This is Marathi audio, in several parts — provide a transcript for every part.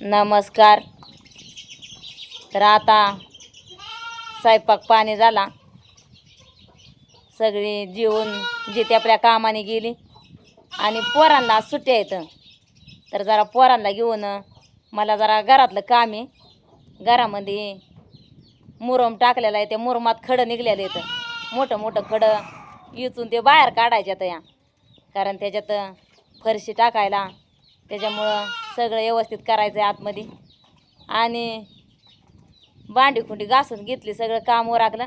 नमस्कार. तर आता स्वयंपाक पाणी झाला. सगळी जेवून जिथे आपल्या कामाने गेली. आणि पोरांना सुट्टी सुट्ट्या येतं तर जरा पोरांना घेऊन मला जरा घरातलं काम आहे. घरामध्ये मुरम टाकलेलं आहे. त्या मुरमात खडं निघलेलं येतं मोठं मोठं खडं इचून ते बाहेर काढायच्यात या. कारण त्याच्यात फरशी टाकायला त्याच्यामुळं सगळं व्यवस्थित करायचं आहे आतमध्ये. आणि भांडी खुंडी घासून घेतली सगळं काम ओरागलं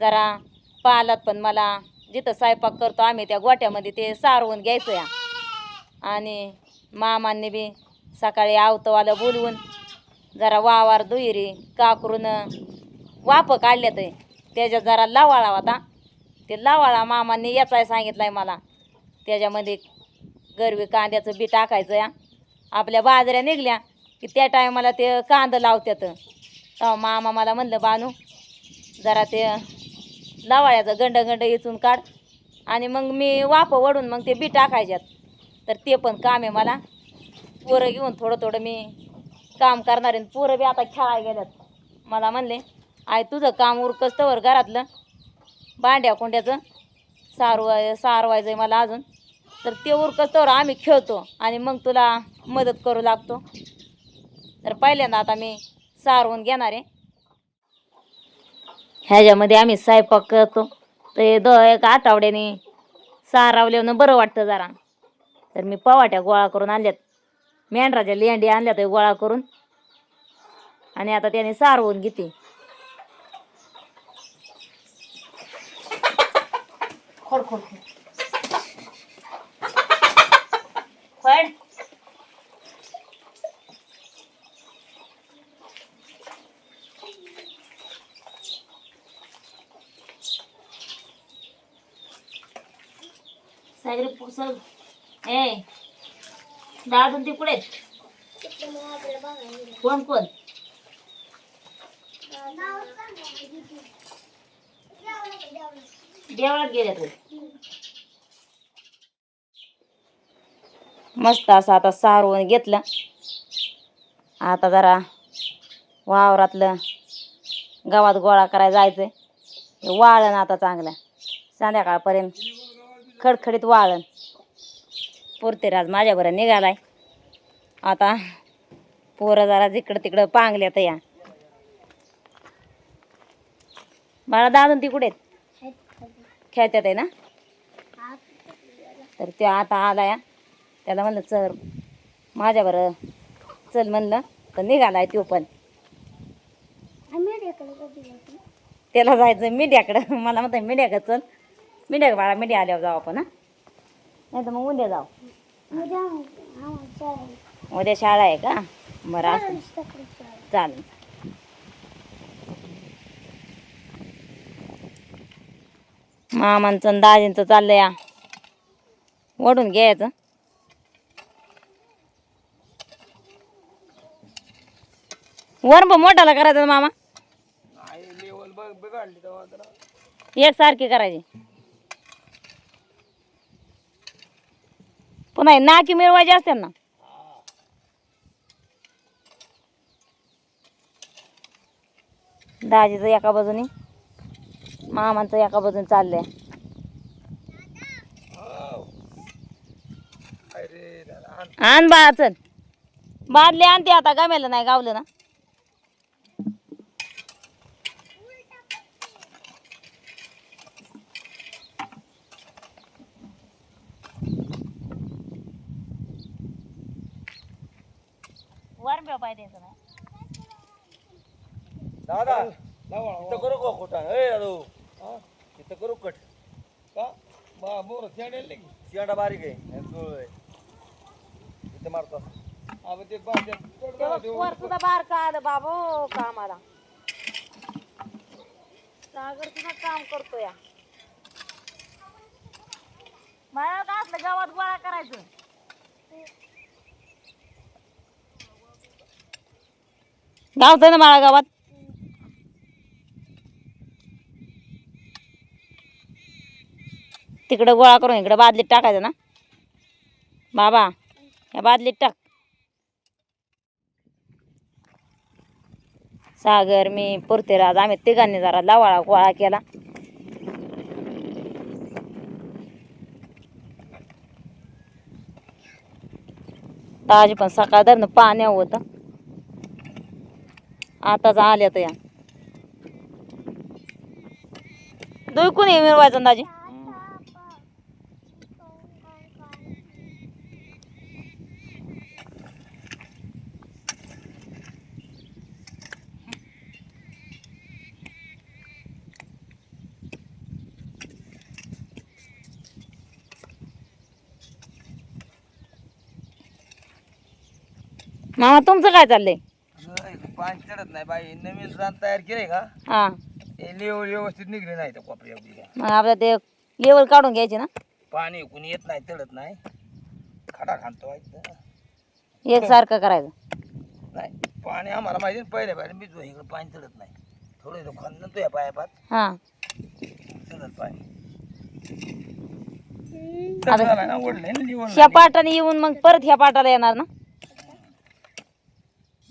जरा पालात पण मला जिथं स्वयंपाक करतो आम्ही त्या गोट्यामध्ये ते सारवून घ्यायचं या. आणि मामांनी बी सकाळी आवतवालं बोलवून जरा वावर दुहेरी काकरून वाप काढल्यात. आहे त्याच्यात जरा लावाळा होता. ते लावाळा मामांनी याचाय सांगितलं आहे मला. त्याच्यामध्ये गरवी कांद्याचं बी टाकायचं या. आपल्या बाजऱ्या निघल्या की त्या टायमाला ते कांदं लावत्यात. तेव्हा मामा मला म्हणलं बानू जरा ते लावाळ्याचं गंड गंड इचून काढ आणि मग मी वाप वडून मग ते बी टाकायच्यात. तर ते पण काम आहे मला. पोरं घेऊन थोडं थोडं मी काम करणार आहे पोरं बी आता खेळायला गेल्यात. मला म्हणले आय तुझं काम उरकस्तवर घरातलं. भांड्या कोंड्याचं सारवाय सारवायचं आहे मला अजून. तर ते उरकस आम्ही खेळतो आणि मग तुला मदत करू लागतो. तर पहिल्यांदा आता मी सारवून घेणार आहे. ह्याच्यामध्ये आम्ही स्वयंपाक करतो. तर द एक आठवड्याने सारावल्यानं बरं वाटतं जरा. तर मी पवाट्या गोळा करून आणल्यात. मेंढराच्या लेंडी आणल्यात गोळा करून. आणि आता त्याने सारवून घेते. खोड खोड. खोड सागरी पुसल ए दादून ती पुढे कोण कोण? देवळात गेले तू. मस्त असं आता सारवून घेतलं. आता जरा वावरातलं गावात गोळा करायला जायचंय. हे वाळण आता चांगलं. संध्याकाळपर्यंत खडखडीत वाळण. पुरतेराज माझ्याबरोबर निघालाय. आता पोरं जरा जिकडं तिकडं पांगल्यात या. मला दादून ती कुठे आहेत? खेळत्यात आहे ना? तर ते आता आला या त्याला म्हणलं चल माझ्याबरोबर चल म्हणलं तर निघालाय तो पण. त्याला जायचं मीडियाकडं. मला म्हणतं मीडियाकडं चल. मीडिया बाळा मीडिया आल्यावर जाऊ आपण हा. नाही तर मग उद्या जाऊ. उद्या शाळा आहे. का? बरं असं. चालेल मामांचं दाजींचं चाललंय या. ओढून घ्यायचं. वरंब मोठाला करायचं ना मामा? एक सारखी करायची. पुन्हा नाकी मिळवायची असते ना. दाजीचं एका बाजूने मामांचं एका बाजूने चाललंय. आण बा चल. बादली आणते आता गमेलं नाही गावलं ना वर पाहिजे ना दादा इथं करू का खोटा ए दादू इथं करू कट. का? बा मोर शेंडा बारीक आहे. आणि गुळ आहे. इथं मारतो वर सुद्धा बार का आलं बाबू कामाला. सागर सुद्धा काम करतो या. मला गावात गोळा करायचं. गावतं ना मला गावात. तिकडं गोळा करून इकडं बादलीत टाकायचं ना? बाबा या बादलीत टाक. सागर मी पुरतेराज आम्ही तिघांनी जरा लवाळा गोळा केला. ताज पण सकाळ धरणं पाण्या होतं. आताच आल्या तर या. दुई कोणी मिळवायचं दाजी मामा तुमचं काय चाललंय? पाणी चढत नाही बाई. नवीन रान तयार केले का? हा. हे लेवल व्यवस्थित निघले नाही त्या कोपऱ्या बिऱ्या. मग आपलं ते लेवल काढून घ्यायची ना? पाणी कोणी येत नाही चढत नाही. खडा खांतो व्हायचं एकसारखं करायचं. नाही पाणी आम्हाला माहिती ना पहिले पहिले मी इकडे पाणी चढत नाही. थोडं इथं खंद तुझ्या पायापात. हा. चढत पाणी. चढत ना ओढलंय ना पाटाने येऊन मग परत ह्या पाटाला येणार ना?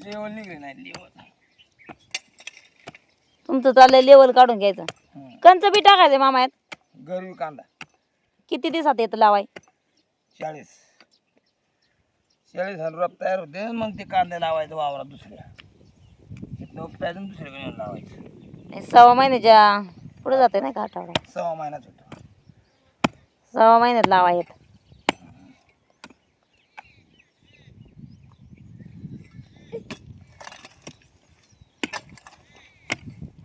लेवल निघले नाही लेवल तुमचं चाललंय लेवल काढून घ्यायचं. कंच बी टाकायचं मामा गरवी कांदा. किती दिवसात येतं लावाय? चाळीस. चाळीस हजार रुपये तयार होते मग ते कांदे लावायचं वावरात दुसऱ्या. तिथनं उपटायचं आणि दुसरीकडे नेऊन लावायचं? सव्वा महिन्याच्या पुढे जाते नाही का आठवडा? सव्वा महिन्यात होतो. सव्वा महिन्यात लावाय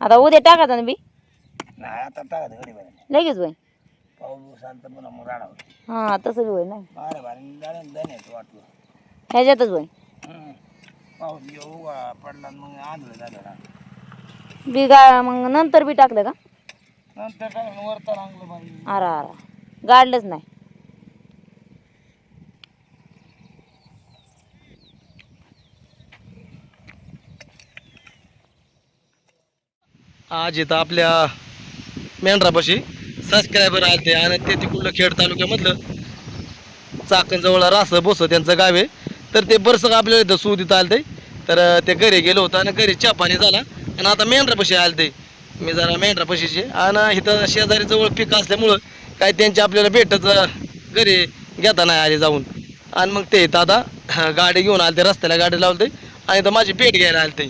आता उद्या टाकायचं ना बी? नाही आता लगेच होय पाऊस आलं तर पुन्हा मग राडावं. हा तसं बी ना. वाटलं. ह्याच्यातच होय हम्म. पाऊस येऊ पडला मग आंधळं झालं रान बी गा मग नंतर बी टाकलं का? नंतर टाकलं बाई. आरा आरा गाडलंच नाही. आज इथं आपल्या मेंढरापाशी सबस्क्रायबर आले आणि ते तिकडलं खेड तालुक्यामधलं चाकणजवळ रास बोस त्यांचं गाव आहे. तर ते बरसं आपल्याला इथं सूद इथं आलते. तर ते घरी गेलो होतं आणि घरी चहा पाणी झाला आणि आता मेंढरापाशी आलते. मी जरा मेंढरापाशीचे आणि इथं शेजारी जवळ पीक असल्यामुळं काय त्यांची आपल्याला भेटच घरी घेता नाही आले जाऊन. आणि मग ते इथं आता गाडी घेऊन आलते रस्त्याला गाडी लावते आणि तर माझी भेट घ्यायला आलते.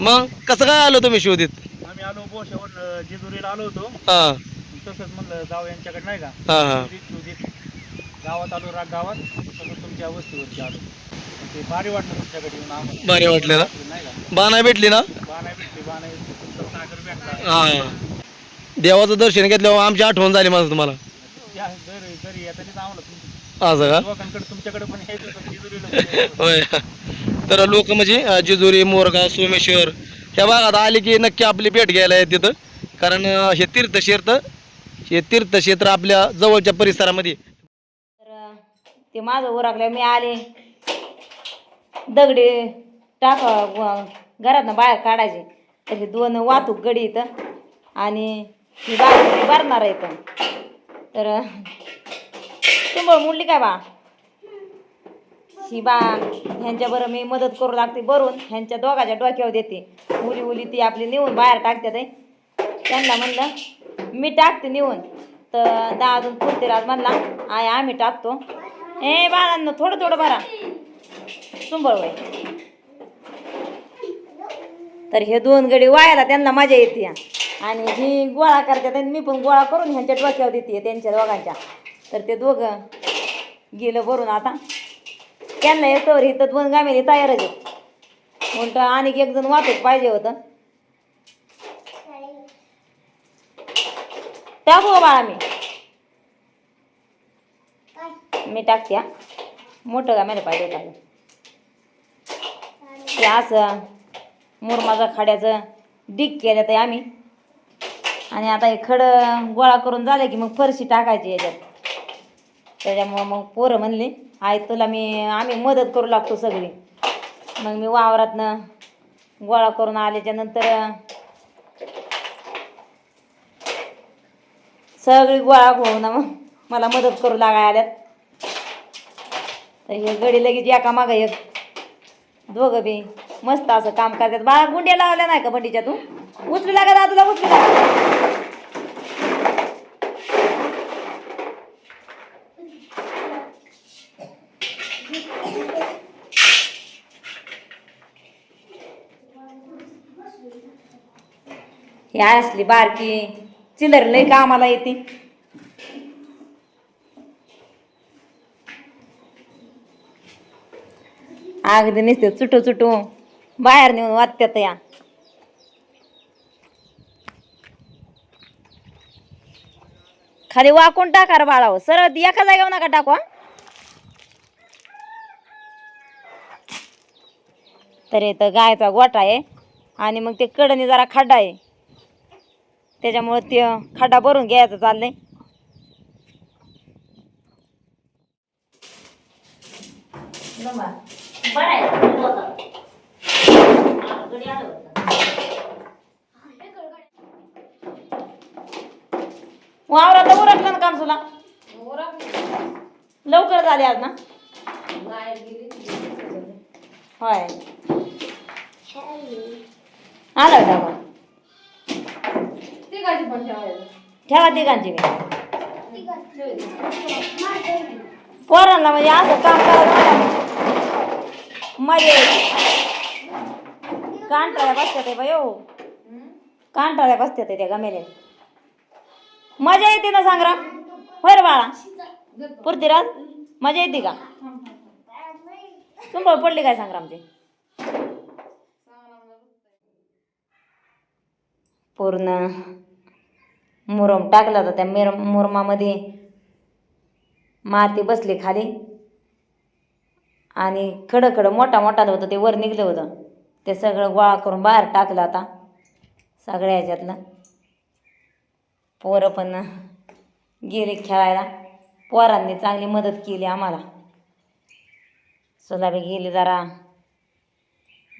मग कसं काय आलो तुम्ही शोधित? आम्ही आलो बोशावर जेजुरीला आलो होतो. हां. तसंच म्हणलं जाऊ यांच्याकडे नाही का? हां हां. शोधित शोधित. गावात आलो राग गावात. तसं तुमच्या वस्तीवरती आलो. ते भारी वाटलं तुमच्याकडे येऊन आम्हाला. भारी वाटलं ना? नाही का? बाणा भेटली ना? बाणा भेटली बाणा तुमचा सागर भेटला. हां. देवाचं दर्शन घेतल्यावर आमची आठवण झाली माझं तुम्हाला. त्या घरी घरी येतानीच आम्हाला तुमच्या असं का? लोकांकडे तुमच्याकडे पण यायचं होतं, जेजुरीला पण यायचं होतं. होय. तर लोक म्हणजे जेजुरी मोरगाव सोमेश्वर ह्या भागात आले की नक्की आपली भेट घ्यायला येत तिथं कारण हे तीर्थक्षेत्र हे तीर्थक्षेत्र आपल्या जवळच्या परिसरामध्ये. तर ते माझं उरकलं मी आले. दगडे टाक घरातनं बाहेर काढायचे. तर हे दोन वाहतूक गडी इथं आणि ही बाजू भरणार आहे इथं. तर तुंबळ मुडली काय बा? ही बा ह्यांच्या बरं मी मदत करू लागते भरून ह्यांच्या दोघाच्या डोक्यावर देते. मुली उली ती आपली नेऊन बाहेर टाकते ते त्यांना म्हणलं मी टाकते नेऊन. तर दहा अजून पुरते राज म्हणला आय आम्ही टाकतो. ए बाळांनो थोडं थोडं भरा. सुंबळवय तर हे दोन गडी वायाला त्यांना मजा येते. आणि ही गोळा करतात आणि मी पण गोळा करून ह्यांच्या डोक्यावर देते त्यांच्या दोघांच्या. तर ते दोघं गेलं भरून आता. त्यांना येतोवर इथं दोन गामेली तयारच आहे उलट आणि एक जण वाटत पाहिजे होतं. टाकू बाळा मी? मी टाकते हा. मोठं गामेला पाहिजे होतं. ते असं मुरमाचा खाड्याचं डिग केलं ते आम्ही. आणि आता हे खडं गोळा करून झालं की मग फरशी टाकायची याच्यात. त्याच्यामुळं मग पोरं म्हणली आई तुला मी आम्ही मदत करू लागतो सगळी. मग मी वावरातनं गोळा करून आल्याच्यानंतर सगळी गोळा होऊ ना मग मला मदत करू लागाय आल्यात. तर हे गडी लगेच एका मागं एक दोघं बी मस्त असं काम करतात. बाळा गुंड्या लावल्या नाही का बंडीच्या तू? उचलू लागत तुला उचलू लागत ह्या असली बारकी. चिल्लर लय कामाला येते. अगदी नुसते चुटू चुटू. बाहेर नेऊन वाटत्यात या. खाली वाकून टाका रे बाळाव सरळ एका जागेवर नका टाकू तर इथं गायचा गोठा आहे. आणि मग ते कडनी जरा खड्डा आहे. त्याच्यामुळं ते खड्डा भरून घ्यायचं चाललंय. वावरात उरकलं ना काम तुला? लवकर झाले आज ना? होय. आला डबा ठेवा तिघांची मी पोरांना म्हणजे असं काम करत मध्ये कांटाळ्या बसत्यात बाई हो. कांटाळ्या बसत्यात त्या गमेले. मजा येते ना सांगरा? होय रे बाळा. पुरतीराज मजा येते का? तुंबळ पडली काय संग्रामची पूर्ण. मुरम टाकला होता त्या मिर मुरमामध्ये. माती बसली खाली. आणि खडं खडं मोठा मोठा होतं ते वर निघलं होतं. ते सगळं गोळा करून बाहेर टाकलं आता सगळ्या ह्याच्यातलं. पोरं पण गेले खेळायला. पोरांनी चांगली मदत केली आम्हाला. सुलाबी गेली जरा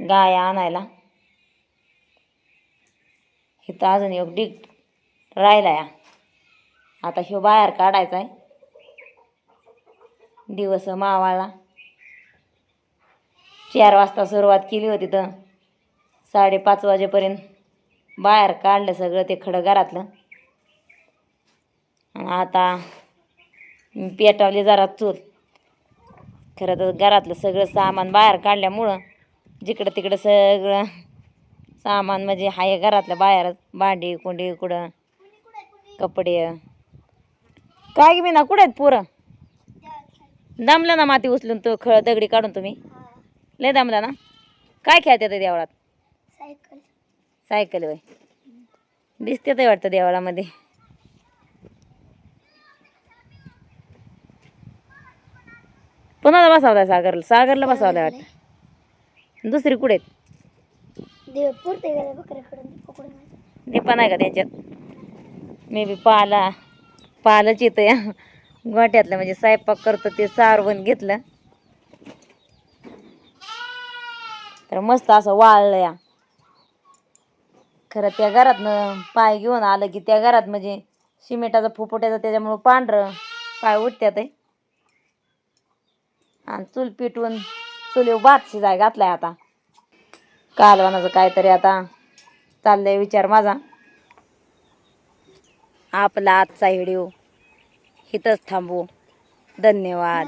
गाया आणायला. इथं अजून एक डिग राहिला या. आता ह्यो बाहेर काढायचा आहे दिवस मावाला. चार वाजता सुरुवात केली होती तर साडेपाच वाजेपर्यंत बाहेर काढलं सगळं ते खडं घरातलं. आता पेटावली जरा चूल. खरं तर घरातलं सगळं सामान बाहेर काढल्यामुळं जिकडं तिकडं सगळं सामान म्हणजे हाय घरातलं बाहेर भांडी कुंडी कुठं कपडे. काय मी ना कुठे आहेत पोरं? दमलं ना माती उचलून तो खळ दगडी काढून तुम्ही. लय दमला ना. काय खेळते ते देवळात? सायकल. सायकल वय दिसते ते वाटतं देवळामध्ये. कोणाला बसावलाय सागरला. सागरला बसावलाय वाटतं. दुसरी कुठे आहेत. ते पण आहे का त्यांच्यात? मे बी पाला पालच येतं या गोठ्यातलं. म्हणजे स्वयंपाक करतो ते सारवण घेतलं. तर मस्त असं वाळलं या. खरं त्या घरातनं पाय घेऊन आलं की त्या घरात म्हणजे सिमेंटाचा फुफुट्याचा त्याच्यामुळं पांढरं पाय उठत्यात आणि चूल पिटवून चुलीव भात शिजाय घातलाय आता. कालवानाचं काहीतरी आता चाललंय विचार माझा. आपला आजचा व्हिडिओ इथंच थांबू. धन्यवाद.